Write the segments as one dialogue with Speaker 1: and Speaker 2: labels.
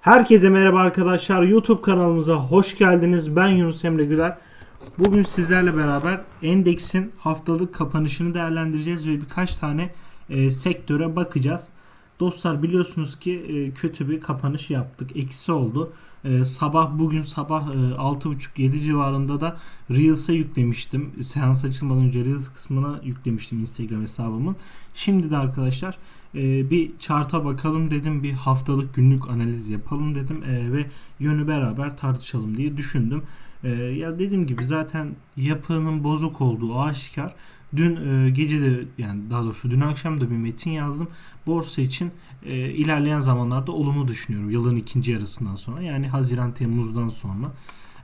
Speaker 1: Herkese merhaba arkadaşlar. YouTube kanalımıza hoş geldiniz. Ben Yunus Emre Güler. Bugün sizlerle beraber endeksin haftalık kapanışını değerlendireceğiz ve birkaç tane e, sektöre bakacağız. Dostlar biliyorsunuz ki e, kötü bir kapanış yaptık. Eksi oldu. E, sabah bugün sabah e, 6.30-7 civarında da Reels'a yüklemiştim. Seans açılmadan önce Reels kısmına yüklemiştim Instagram hesabımın. Şimdi de arkadaşlar e, bir chart'a bakalım dedim. Bir haftalık günlük analiz yapalım dedim. E, ve yönü beraber tartışalım diye düşündüm. E, ya dediğim gibi zaten yapının bozuk olduğu aşikar. Dün e, gece de yani daha doğrusu dün akşam da bir metin yazdım. Borsa için e, ilerleyen zamanlarda olumlu düşünüyorum. Yılın ikinci yarısından sonra yani Haziran Temmuz'dan sonra.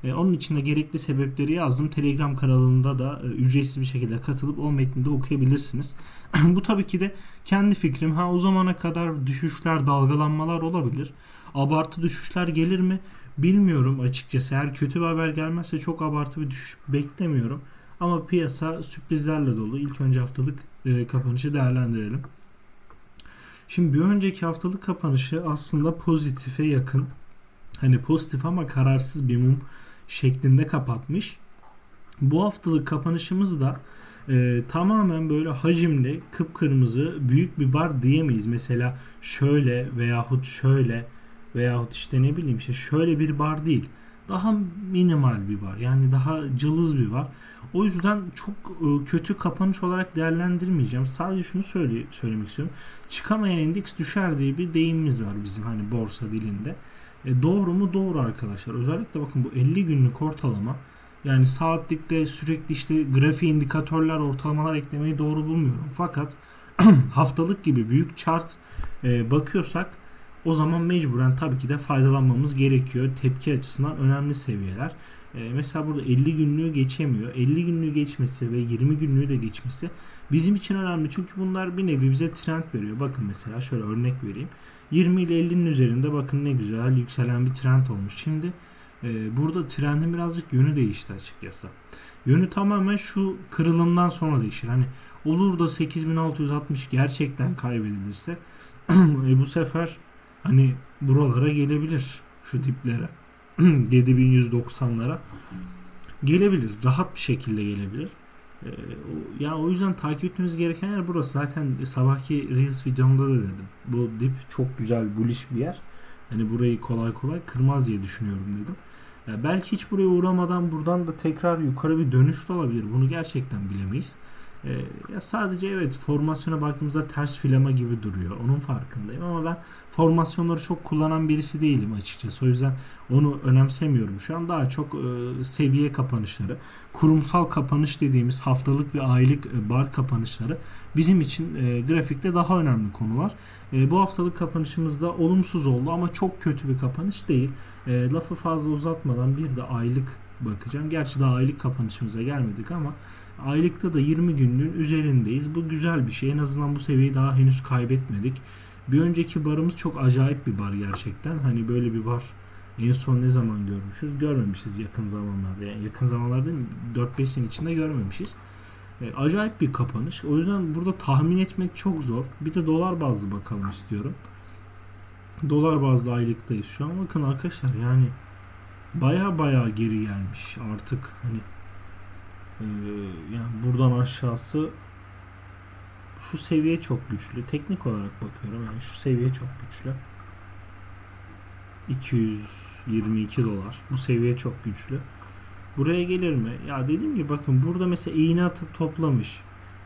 Speaker 1: E, onun için de gerekli sebepleri yazdım. Telegram kanalında da e, ücretsiz bir şekilde katılıp o metni de okuyabilirsiniz. Bu tabii ki de kendi fikrim. Ha o zamana kadar düşüşler, dalgalanmalar olabilir. Abartı düşüşler gelir mi? Bilmiyorum açıkçası. Eğer kötü bir haber gelmezse çok abartı bir düşüş beklemiyorum. Ama piyasa sürprizlerle dolu. İlk önce haftalık e, kapanışı değerlendirelim. Şimdi bir önceki haftalık kapanışı aslında pozitife yakın. Hani pozitif ama kararsız bir mum şeklinde kapatmış. Bu haftalık kapanışımız da e, tamamen böyle hacimli, kıpkırmızı, büyük bir bar diyemeyiz. Mesela şöyle veyahut şöyle veyahut işte ne bileyim işte şöyle bir bar değil. Daha minimal bir bar. Yani daha cılız bir bar. O yüzden çok e, kötü kapanış olarak değerlendirmeyeceğim. Sadece şunu söyle, söylemek istiyorum. Çıkamayan endeks düşer diye bir deyimimiz var bizim hani borsa dilinde. E, doğru mu? Doğru arkadaşlar. Özellikle bakın bu 50 günlük ortalama yani saatlikte sürekli işte grafik indikatörler, ortalamalar eklemeyi doğru bulmuyorum. Fakat haftalık gibi büyük chart e, bakıyorsak o zaman mecburen tabii ki de faydalanmamız gerekiyor. Tepki açısından önemli seviyeler. E, mesela burada 50 günlüğü geçemiyor. 50 günlüğü geçmesi ve 20 günlüğü de geçmesi bizim için önemli. Çünkü bunlar bir nevi bize trend veriyor. Bakın mesela şöyle örnek vereyim. 20 ile 50'nin üzerinde bakın ne güzel yükselen bir trend olmuş. Şimdi e, burada trendin birazcık yönü değişti açıkçası. Yönü tamamen şu kırılımdan sonra değişir. Hani olur da 8660 gerçekten kaybedilirse e, bu sefer hani buralara gelebilir şu diplere. 7190'lara gelebilir. Rahat bir şekilde gelebilir. Ee, o- ya o yüzden takip etmemiz gereken yer burası. Zaten sabahki Reels videomda da dedim. Bu dip çok güzel bullish bir yer. Hani burayı kolay kolay kırmaz diye düşünüyorum dedim. Ya belki hiç buraya uğramadan buradan da tekrar yukarı bir dönüş de olabilir. Bunu gerçekten bilemeyiz. Ee, ya sadece evet formasyona baktığımızda ters filama gibi duruyor. Onun farkındayım ama ben formasyonları çok kullanan birisi değilim açıkçası. O yüzden onu önemsemiyorum. Şu an daha çok e, seviye kapanışları, kurumsal kapanış dediğimiz haftalık ve aylık e, bar kapanışları bizim için e, grafikte daha önemli konular. E, bu haftalık kapanışımız da olumsuz oldu ama çok kötü bir kapanış değil. E, lafı fazla uzatmadan bir de aylık bakacağım. Gerçi daha aylık kapanışımıza gelmedik ama aylıkta da 20 günlüğün üzerindeyiz. Bu güzel bir şey. En azından bu seviyeyi daha henüz kaybetmedik. Bir önceki barımız çok acayip bir bar gerçekten. Hani böyle bir bar en son ne zaman görmüşüz? Görmemişiz yakın zamanlarda. Yani yakın zamanlarda değil mi? 4-5 sene içinde görmemişiz. E, acayip bir kapanış. O yüzden burada tahmin etmek çok zor. Bir de dolar bazlı bakalım istiyorum. Dolar bazlı aylıktayız şu an. Bakın arkadaşlar yani baya baya geri gelmiş artık hani e, yani buradan aşağısı şu seviye çok güçlü. Teknik olarak bakıyorum yani şu seviye çok güçlü. 222 dolar. Bu seviye çok güçlü. Buraya gelir mi? Ya dediğim gibi bakın burada mesela iğne atıp toplamış.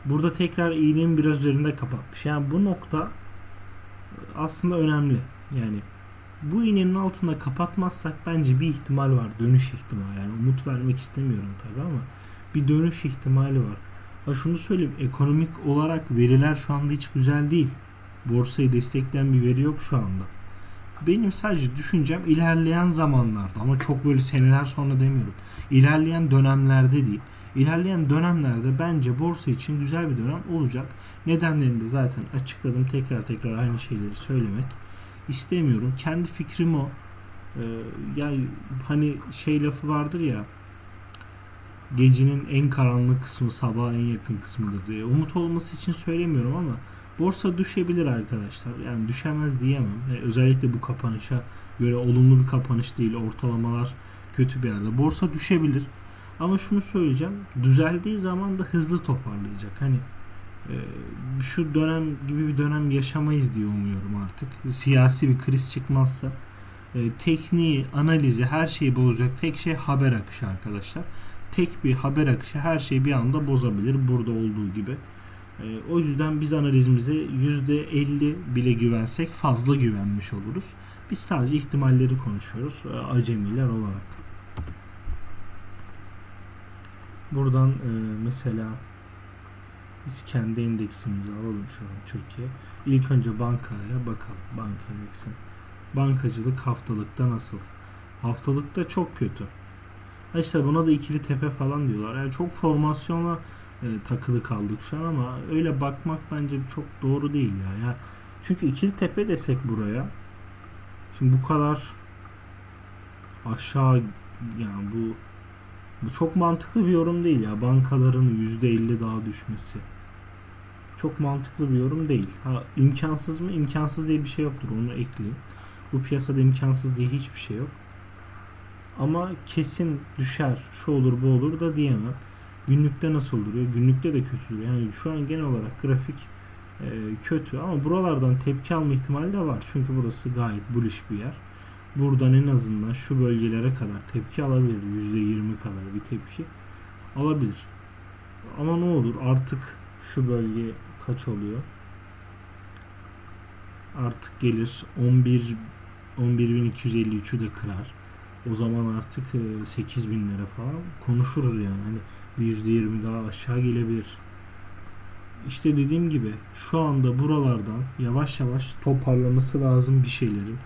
Speaker 1: Burada tekrar iğnenin biraz üzerinde kapatmış. Yani bu nokta aslında önemli. Yani bu iğnenin altında kapatmazsak bence bir ihtimal var. Dönüş ihtimali. Yani umut vermek istemiyorum tabii ama bir dönüş ihtimali var. Ha şunu söyleyeyim. Ekonomik olarak veriler şu anda hiç güzel değil. Borsayı destekleyen bir veri yok şu anda. Benim sadece düşüncem ilerleyen zamanlarda ama çok böyle seneler sonra demiyorum. İlerleyen dönemlerde değil. İlerleyen dönemlerde bence borsa için güzel bir dönem olacak. Nedenlerini de zaten açıkladım. Tekrar tekrar aynı şeyleri söylemek istemiyorum. Kendi fikrim o. Ee, yani hani şey lafı vardır ya gecenin en karanlık kısmı sabaha en yakın kısmıdır diye. Umut olması için söylemiyorum ama borsa düşebilir arkadaşlar. Yani düşemez diyemem. Ee, özellikle bu kapanışa göre olumlu bir kapanış değil. Ortalamalar kötü bir yerde. Borsa düşebilir. Ama şunu söyleyeceğim. Düzeldiği zaman da hızlı toparlayacak. Hani e, şu dönem gibi bir dönem yaşamayız diye umuyorum artık. Siyasi bir kriz çıkmazsa e, tekniği, analizi, her şeyi bozacak tek şey haber akışı arkadaşlar. Tek bir haber akışı her şeyi bir anda bozabilir burada olduğu gibi. E, o yüzden biz analizimize %50 bile güvensek fazla güvenmiş oluruz. Biz sadece ihtimalleri konuşuyoruz e, acemiler olarak. Buradan e, mesela biz kendi endeksimizi alalım şu an Türkiye. İlk önce bankaya bakalım. Banka endeksi. Bankacılık haftalıkta nasıl? Haftalıkta çok kötü. İşte buna da ikili tepe falan diyorlar. Yani çok formasyona e, takılı kaldık şu an ama öyle bakmak bence çok doğru değil ya. ya. Çünkü ikili tepe desek buraya şimdi bu kadar aşağı yani bu bu çok mantıklı bir yorum değil ya. Bankaların %50 daha düşmesi. Çok mantıklı bir yorum değil. Ha imkansız mı? İmkansız diye bir şey yoktur. Onu ekleyeyim. Bu piyasada imkansız diye hiçbir şey yok. Ama kesin düşer, şu olur bu olur da diyemem. Günlükte nasıl duruyor? Günlükte de kötü duruyor. Yani şu an genel olarak grafik e, kötü ama buralardan tepki alma ihtimali de var. Çünkü burası gayet bullish bir yer. Buradan en azından şu bölgelere kadar tepki alabilir. %20 kadar bir tepki alabilir. Ama ne olur artık şu bölge kaç oluyor? Artık gelir 11 11.253'ü de kırar. O zaman artık 8 bin lira falan konuşuruz yani. Hani bir %20 daha aşağı gelebilir. İşte dediğim gibi şu anda buralardan yavaş yavaş toparlaması lazım bir şeylerin.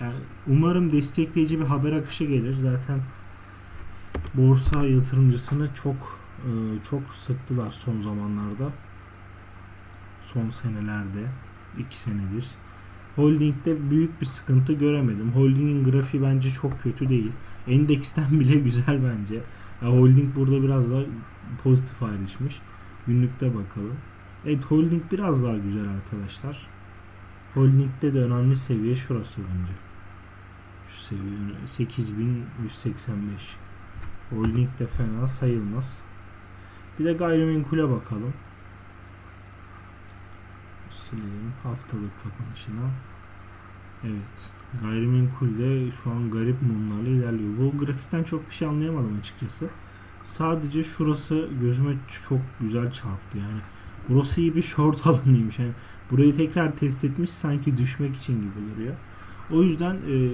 Speaker 1: Yani umarım destekleyici bir haber akışı gelir. Zaten borsa yatırımcısını çok e, çok sıktılar son zamanlarda. Son senelerde. iki senedir. Holding'de büyük bir sıkıntı göremedim. Holding'in grafiği bence çok kötü değil. Endeksten bile güzel bence. Ya holding burada biraz daha pozitif ayrışmış. Günlükte bakalım. Evet holding biraz daha güzel arkadaşlar. Holding'de de önemli seviye şurası bence. Şu seviye 8185. Holding de fena sayılmaz. Bir de gayrimenkule bakalım. Silelim haftalık kapanışına. Evet. Gayrimenkulde şu an garip mumlarla ilerliyor. Bu grafikten çok bir şey anlayamadım açıkçası. Sadece şurası gözüme çok güzel çarptı yani. Burası iyi bir short alanıymış. Yani burayı tekrar test etmiş sanki düşmek için gibi duruyor. O yüzden e,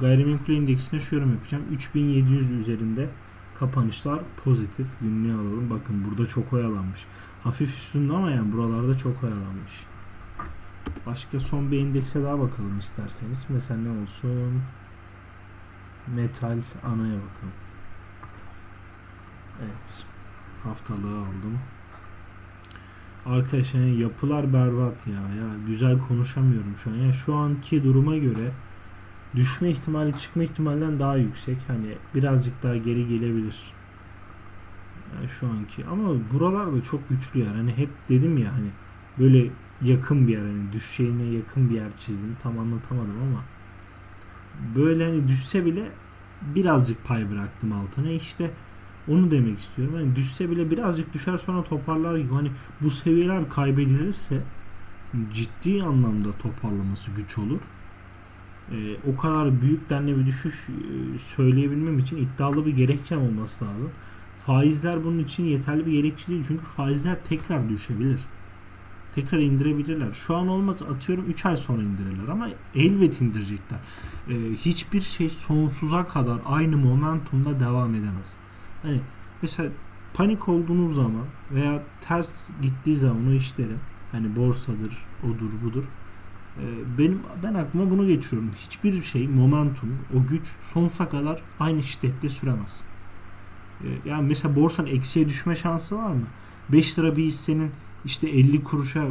Speaker 1: gayrimenkul endeksine şu yorum yapacağım. 3700 üzerinde kapanışlar pozitif. Günlüğe alalım. Bakın burada çok oyalanmış. Hafif üstünde ama yani buralarda çok oyalanmış. Başka son bir endekse daha bakalım isterseniz. Mesela ne olsun? Metal anaya bakalım. Evet. Haftalığı aldım. Arkadaşlar yani yapılar berbat ya. Ya güzel konuşamıyorum şu an. Yani şu anki duruma göre düşme ihtimali çıkma ihtimalinden daha yüksek. Hani birazcık daha geri gelebilir. Yani şu anki ama buralar da çok güçlü yer. Hani hep dedim ya hani böyle yakın bir yer hani düşeceğine yakın bir yer çizdim. Tam anlatamadım ama böyle hani düşse bile birazcık pay bıraktım altına. İşte onu demek istiyorum. Hani düşse bile birazcık düşer sonra toparlar gibi. Hani bu seviyeler kaybedilirse ciddi anlamda toparlaması güç olur. Ee, o kadar büyük denli bir düşüş e, söyleyebilmem için iddialı bir gerekçem olması lazım. Faizler bunun için yeterli bir gerekçe değil. Çünkü faizler tekrar düşebilir. Tekrar indirebilirler. Şu an olmaz atıyorum 3 ay sonra indirirler ama elbet indirecekler. Ee, hiçbir şey sonsuza kadar aynı momentumda devam edemez. Hani mesela panik olduğunuz zaman veya ters gittiği zaman o işlerin hani borsadır, odur, budur. Ee, benim ben aklıma bunu geçiyorum. Hiçbir şey momentum, o güç sonsuza kadar aynı şiddette süremez. Ee, yani mesela borsanın eksiye düşme şansı var mı? 5 lira bir hissenin işte 50 kuruşa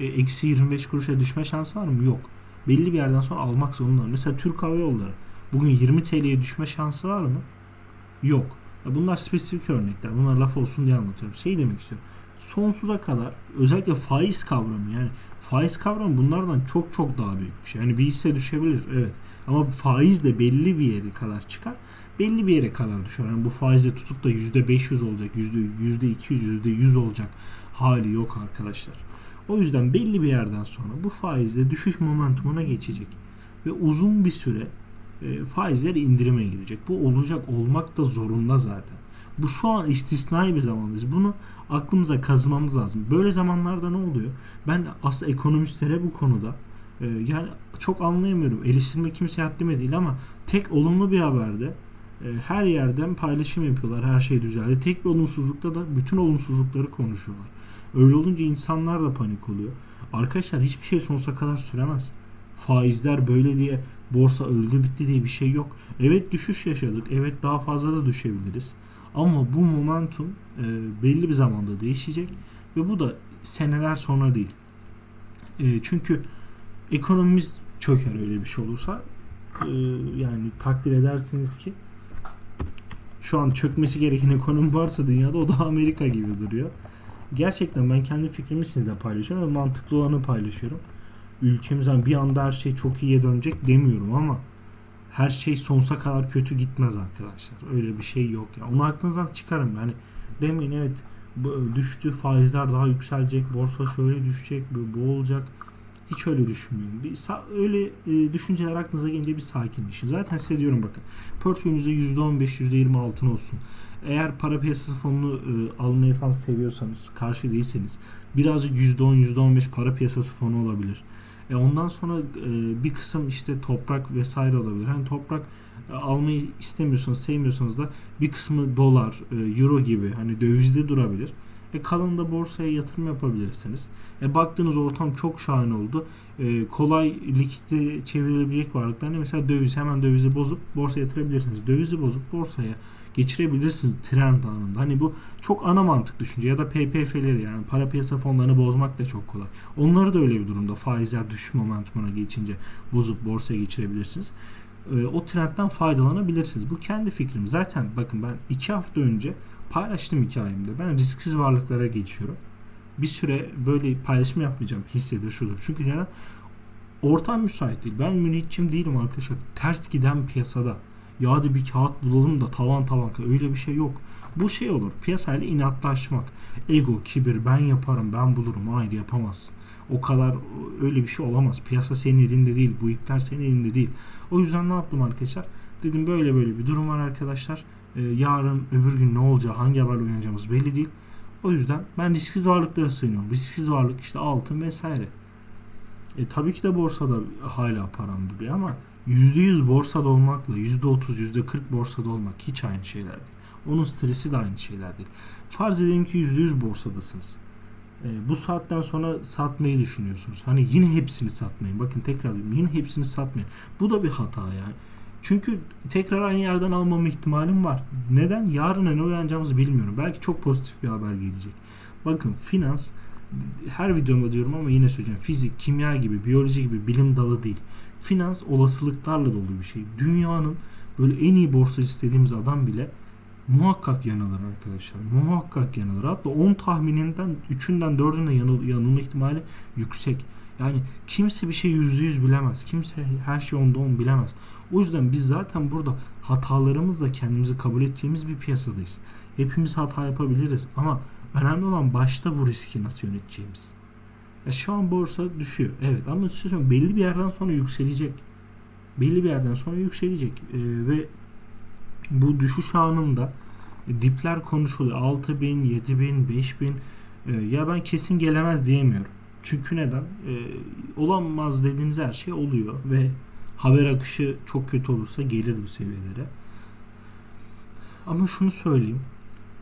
Speaker 1: e, eksi 25 kuruşa düşme şansı var mı? Yok. Belli bir yerden sonra almak zorunda. Mesela Türk Hava Yolları bugün 20 TL'ye düşme şansı var mı? Yok. Bunlar spesifik örnekler. Bunlar laf olsun diye anlatıyorum. Şey demek istiyorum. Sonsuza kadar özellikle faiz kavramı yani Faiz kavramı bunlardan çok çok daha büyük bir şey. Yani bir hisse düşebilir evet. Ama faiz de belli bir yere kadar çıkar. Belli bir yere kadar düşer. Yani bu faizle tutup da %500 olacak, %200, %100 olacak hali yok arkadaşlar. O yüzden belli bir yerden sonra bu faizle düşüş momentumuna geçecek. Ve uzun bir süre e, faizler indirime girecek. Bu olacak olmak da zorunda zaten. Bu şu an istisnai bir zamandayız. Bunu aklımıza kazımamız lazım. Böyle zamanlarda ne oluyor? Ben aslında ekonomistlere bu konuda e, yani çok anlayamıyorum. Eleştirme kimse haddime değil ama tek olumlu bir haberde e, her yerden paylaşım yapıyorlar. Her şey düzeldi. Tek bir olumsuzlukta da bütün olumsuzlukları konuşuyorlar. Öyle olunca insanlar da panik oluyor. Arkadaşlar hiçbir şey sonsuza kadar süremez. Faizler böyle diye borsa öldü bitti diye bir şey yok. Evet düşüş yaşadık. Evet daha fazla da düşebiliriz. Ama bu momentum e, belli bir zamanda değişecek ve bu da seneler sonra değil. E, çünkü ekonomimiz çöker öyle bir şey olursa. E, yani takdir edersiniz ki şu an çökmesi gereken ekonomi varsa dünyada o da Amerika gibi duruyor. Gerçekten ben kendi fikrimi sizle paylaşıyorum ve mantıklı olanı paylaşıyorum. Ülkemizden bir anda her şey çok iyiye dönecek demiyorum ama her şey sonsuza kadar kötü gitmez arkadaşlar. Öyle bir şey yok ya. Onu aklınızdan çıkarın. Yani demeyin evet düştü faizler daha yükselecek borsa şöyle düşecek bu, olacak hiç öyle düşünmeyin. Bir, öyle e, düşünceler aklınıza gelince bir sakinleşin. Zaten size diyorum bakın. Portföyünüzde %15, %20 altın olsun. Eğer para piyasası fonunu e, almayı falan seviyorsanız, karşı değilseniz birazcık %10, %15 para piyasası fonu olabilir. E ondan sonra e, bir kısım işte toprak vesaire olabilir. Hani toprak e, almayı istemiyorsanız, sevmiyorsanız da bir kısmı dolar, e, euro gibi hani dövizde durabilir. E kalanı da borsaya yatırım yapabilirsiniz. E baktığınız ortam çok şahane oldu. E, kolay likitte çevrilebilecek varlıklar mesela döviz hemen dövizi bozup borsaya yatırabilirsiniz. Dövizi bozup borsaya geçirebilirsiniz trend anında. Hani bu çok ana mantık düşünce ya da PPF'leri yani para piyasa fonlarını bozmak da çok kolay. Onları da öyle bir durumda faizler düşüş momentumuna geçince bozup borsaya geçirebilirsiniz. E, o trendten faydalanabilirsiniz. Bu kendi fikrim. Zaten bakın ben iki hafta önce paylaştım hikayemde. Ben risksiz varlıklara geçiyorum. Bir süre böyle paylaşım yapmayacağım. Hissedir şudur. Çünkü neden? Ortam müsait değil. Ben müneccim değilim arkadaşlar. Ters giden piyasada. Ya hadi bir kağıt bulalım da tavan tavan. Öyle bir şey yok. Bu şey olur. Piyasayla inatlaşmak. Ego, kibir, ben yaparım, ben bulurum. Hayır yapamazsın. O kadar öyle bir şey olamaz. Piyasa senin elinde değil. Bu ipler senin elinde değil. O yüzden ne yaptım arkadaşlar? Dedim böyle böyle bir durum var arkadaşlar e, yarın öbür gün ne olacağı, hangi haberle uyanacağımız belli değil. O yüzden ben risksiz varlıklara sığınıyorum. Risksiz varlık işte altın vesaire. E, tabii ki de borsada hala param duruyor ama %100 borsada olmakla %30, %40 borsada olmak hiç aynı şeyler değil. Onun stresi de aynı şeyler değil. Farz edelim ki %100 borsadasınız. E, bu saatten sonra satmayı düşünüyorsunuz. Hani yine hepsini satmayın. Bakın tekrar diyorum. Yine hepsini satmayın. Bu da bir hata yani. Çünkü tekrar aynı yerden almama ihtimalim var. Neden? Yarın ne uyanacağımızı bilmiyorum. Belki çok pozitif bir haber gelecek. Bakın finans her videomda diyorum ama yine söyleyeceğim. Fizik, kimya gibi, biyoloji gibi bilim dalı değil. Finans olasılıklarla dolu bir şey. Dünyanın böyle en iyi borsacı dediğimiz adam bile muhakkak yanılır arkadaşlar. Muhakkak yanılır. Hatta 10 tahmininden 3'ünden 4'üne yanıl, yanılma ihtimali yüksek. Yani kimse bir şey %100 bilemez. Kimse her şey onda 10 bilemez. O yüzden biz zaten burada hatalarımızla kendimizi kabul ettiğimiz bir piyasadayız. Hepimiz hata yapabiliriz ama önemli olan başta bu riski nasıl yöneteceğimiz. Ya şu an borsa düşüyor. Evet ama söylüyorum belli bir yerden sonra yükselecek. Belli bir yerden sonra yükselecek. Ee, ve bu düşüş anında dipler konuşuluyor. 6000, 7000, 5000 e, ya ben kesin gelemez diyemiyorum. Çünkü neden? E, olamaz dediğiniz her şey oluyor ve haber akışı çok kötü olursa gelir bu seviyelere. Ama şunu söyleyeyim.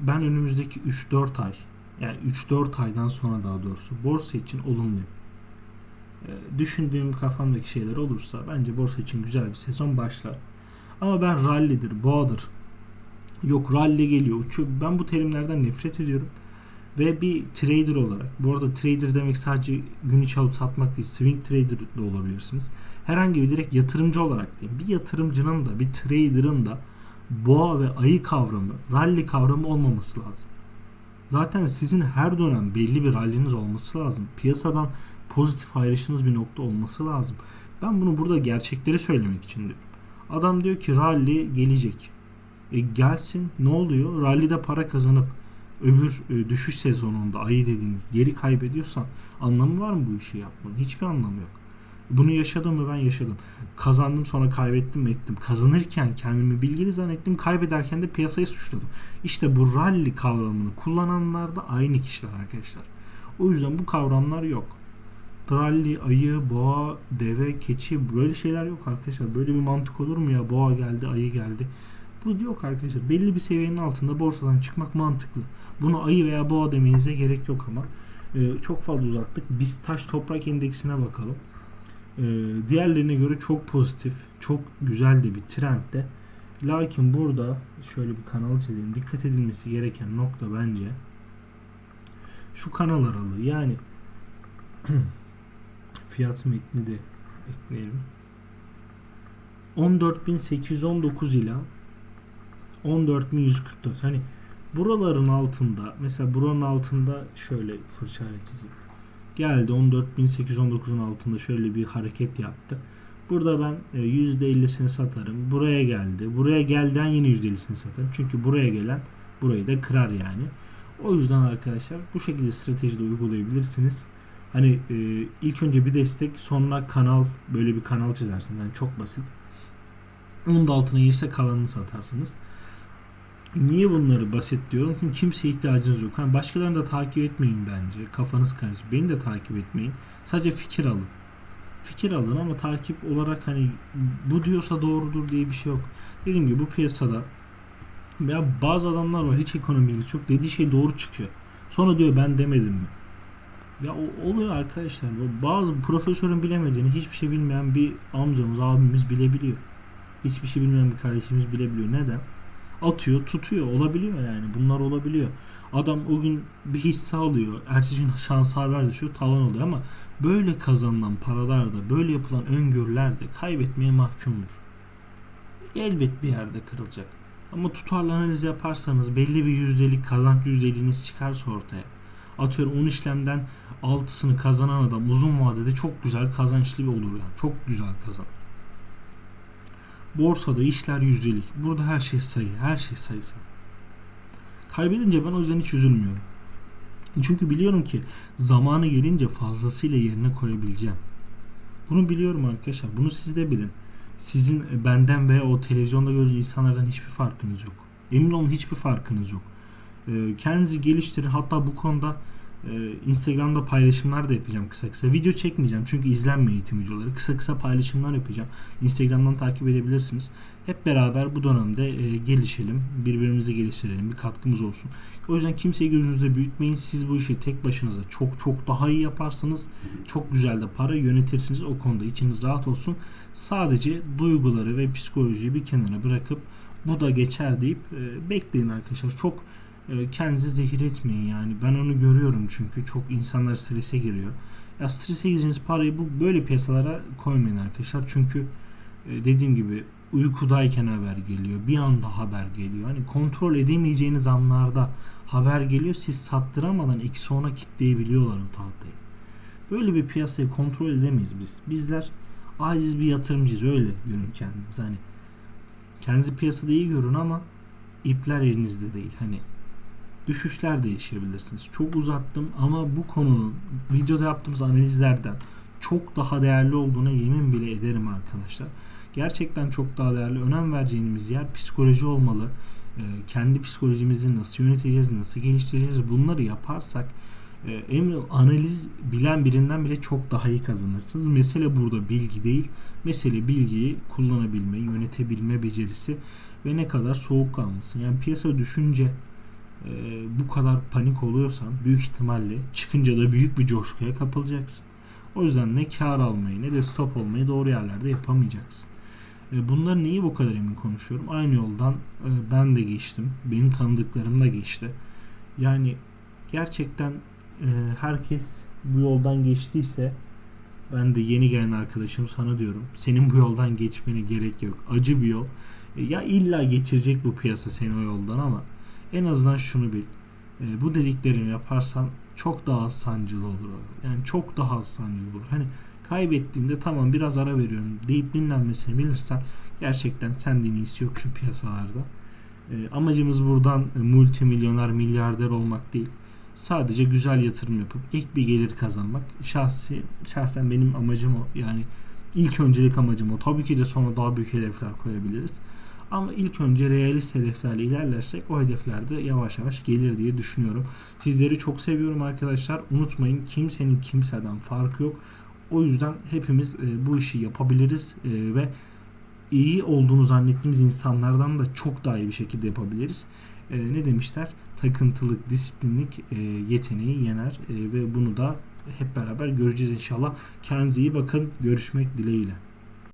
Speaker 1: Ben önümüzdeki 3-4 ay yani 3-4 aydan sonra daha doğrusu borsa için olumluyum. E, düşündüğüm kafamdaki şeyler olursa bence borsa için güzel bir sezon başlar. Ama ben rallidir, boğadır. Yok rally geliyor, uçuyor. Ben bu terimlerden nefret ediyorum. Ve bir trader olarak, bu arada trader demek sadece gün içi alıp satmak değil, swing trader de olabilirsiniz. Herhangi bir direkt yatırımcı olarak diyeyim. Bir yatırımcının da, bir trader'ın da boğa ve ayı kavramı, rally kavramı olmaması lazım. Zaten sizin her dönem belli bir ralliniz olması lazım. Piyasadan pozitif ayrıştığınız bir nokta olması lazım. Ben bunu burada gerçekleri söylemek için diyorum. Adam diyor ki rally gelecek. E gelsin ne oluyor? Rally'de para kazanıp öbür e, düşüş sezonunda ayı dediğiniz geri kaybediyorsan anlamı var mı bu işi yapmanın? Hiçbir anlamı yok. Bunu yaşadım mı ben yaşadım. Kazandım sonra kaybettim mi ettim. Kazanırken kendimi bilgili zannettim. Kaybederken de piyasayı suçladım. İşte bu rally kavramını kullananlar da aynı kişiler arkadaşlar. O yüzden bu kavramlar yok. Rally, ayı, boğa, deve, keçi böyle şeyler yok arkadaşlar. Böyle bir mantık olur mu ya? Boğa geldi, ayı geldi. Bu yok arkadaşlar. Belli bir seviyenin altında borsadan çıkmak mantıklı. Bunu ayı veya boğa demenize gerek yok ama. Ee, çok fazla uzattık. Biz taş toprak endeksine bakalım. Ee, diğerlerine göre çok pozitif, çok güzel de bir trendde. Lakin burada şöyle bir kanal çizelim. Dikkat edilmesi gereken nokta bence şu kanal aralığı. Yani fiyat metni de ekleyelim. 14.819 ila 14.144 hani buraların altında mesela buranın altında şöyle fırçayla çizeyim. Geldi 14.819'un altında şöyle bir hareket yaptı. Burada ben e, %50'sini satarım. Buraya geldi. Buraya gelden yine %50'sini satarım. Çünkü buraya gelen burayı da kırar yani. O yüzden arkadaşlar bu şekilde stratejide uygulayabilirsiniz. Hani e, ilk önce bir destek sonra kanal böyle bir kanal çizersiniz. Yani çok basit. Onun da altına girse kalanını satarsınız. Niye bunları basit diyorum? Çünkü kimseye ihtiyacınız yok. Hani başkalarını da takip etmeyin bence. Kafanız karışır. Beni de takip etmeyin. Sadece fikir alın. Fikir alın ama takip olarak hani bu diyorsa doğrudur diye bir şey yok. Dediğim gibi bu piyasada ya bazı adamlar var hiç ekonomi bilgisi yok. Dediği şey doğru çıkıyor. Sonra diyor ben demedim mi? Ya o oluyor arkadaşlar. Bazı profesörün bilemediğini hiçbir şey bilmeyen bir amcamız, abimiz bilebiliyor. Hiçbir şey bilmeyen bir kardeşimiz bilebiliyor. Neden? Atıyor, tutuyor. Olabiliyor yani. Bunlar olabiliyor. Adam o gün bir hisse alıyor. Ertesi gün şansa haber düşüyor. Tavan oluyor ama böyle kazanılan paralar da böyle yapılan öngörüler de kaybetmeye mahkumdur. Elbet bir yerde kırılacak. Ama tutarlı analiz yaparsanız belli bir yüzdelik kazanç yüzdeliğiniz çıkarsa ortaya. Atıyorum 10 işlemden 6'sını kazanan adam uzun vadede çok güzel kazançlı bir olur yani. Çok güzel kazanır. Borsada işler yüzdelik. Burada her şey sayı. Her şey sayısal. Kaybedince ben o yüzden hiç üzülmüyorum. Çünkü biliyorum ki zamanı gelince fazlasıyla yerine koyabileceğim. Bunu biliyorum arkadaşlar. Bunu siz de bilin. Sizin benden veya o televizyonda gördüğünüz insanlardan hiçbir farkınız yok. Emin olun hiçbir farkınız yok. Kendinizi geliştirin. Hatta bu konuda Instagram'da paylaşımlar da yapacağım kısa kısa. Video çekmeyeceğim çünkü izlenmiyor eğitim videoları. Kısa kısa paylaşımlar yapacağım. Instagram'dan takip edebilirsiniz. Hep beraber bu dönemde e, gelişelim. Birbirimizi geliştirelim. Bir katkımız olsun. O yüzden kimseyi gözünüzde büyütmeyin. Siz bu işi tek başınıza çok çok daha iyi yaparsınız. Çok güzel de para yönetirsiniz. O konuda içiniz rahat olsun. Sadece duyguları ve psikolojiyi bir kenara bırakıp bu da geçer deyip e, bekleyin arkadaşlar. Çok kendinizi zehir etmeyin yani. Ben onu görüyorum çünkü çok insanlar strese giriyor. Ya strese gireceğiniz parayı bu böyle piyasalara koymayın arkadaşlar. Çünkü e, dediğim gibi uykudayken haber geliyor. Bir anda haber geliyor. Hani kontrol edemeyeceğiniz anlarda haber geliyor. Siz sattıramadan eksi ona kitleyebiliyorlar o tahtayı. Böyle bir piyasayı kontrol edemeyiz biz. Bizler aciz bir yatırımcıyız öyle görün kendiniz. Hani kendinizi piyasada iyi görün ama ipler elinizde değil. Hani düşüşler de yaşayabilirsiniz. Çok uzattım ama bu konunun videoda yaptığımız analizlerden çok daha değerli olduğuna yemin bile ederim arkadaşlar. Gerçekten çok daha değerli. Önem vereceğimiz yer psikoloji olmalı. Ee, kendi psikolojimizi nasıl yöneteceğiz, nasıl geliştireceğiz bunları yaparsak e, analiz bilen birinden bile çok daha iyi kazanırsınız. Mesele burada bilgi değil. Mesele bilgiyi kullanabilme, yönetebilme becerisi ve ne kadar soğuk kalmasın. Yani piyasa düşünce e, bu kadar panik oluyorsan büyük ihtimalle çıkınca da büyük bir coşkuya kapılacaksın. O yüzden ne kar almayı ne de stop olmayı doğru yerlerde yapamayacaksın. E, bunları niye bu kadar emin konuşuyorum? Aynı yoldan e, ben de geçtim. Benim tanıdıklarım da geçti. Yani gerçekten herkes bu yoldan geçtiyse ben de yeni gelen arkadaşım sana diyorum. Senin bu yoldan geçmene gerek yok. Acı bir yol. Ya illa geçirecek bu piyasa seni o yoldan ama en azından şunu bil. E, bu dediklerimi yaparsan çok daha az sancılı olur. Yani çok daha az sancılı olur. Hani kaybettiğinde tamam biraz ara veriyorum deyip dinlenmesini bilirsen gerçekten senden iyisi yok şu piyasalarda. E, amacımız buradan e, multimilyoner, milyarder olmak değil. Sadece güzel yatırım yapıp ilk bir gelir kazanmak. Şahsi, şahsen benim amacım o. Yani ilk öncelik amacım o. Tabii ki de sonra daha büyük hedefler koyabiliriz. Ama ilk önce realist hedeflerle ilerlersek o hedefler de yavaş yavaş gelir diye düşünüyorum. Sizleri çok seviyorum arkadaşlar. Unutmayın kimsenin kimseden farkı yok. O yüzden hepimiz e, bu işi yapabiliriz e, ve iyi olduğunu zannettiğimiz insanlardan da çok daha iyi bir şekilde yapabiliriz. E, ne demişler? Takıntılık, disiplinlik yeteneği yener ve bunu da hep beraber göreceğiz inşallah. Kendinize iyi bakın. Görüşmek dileğiyle.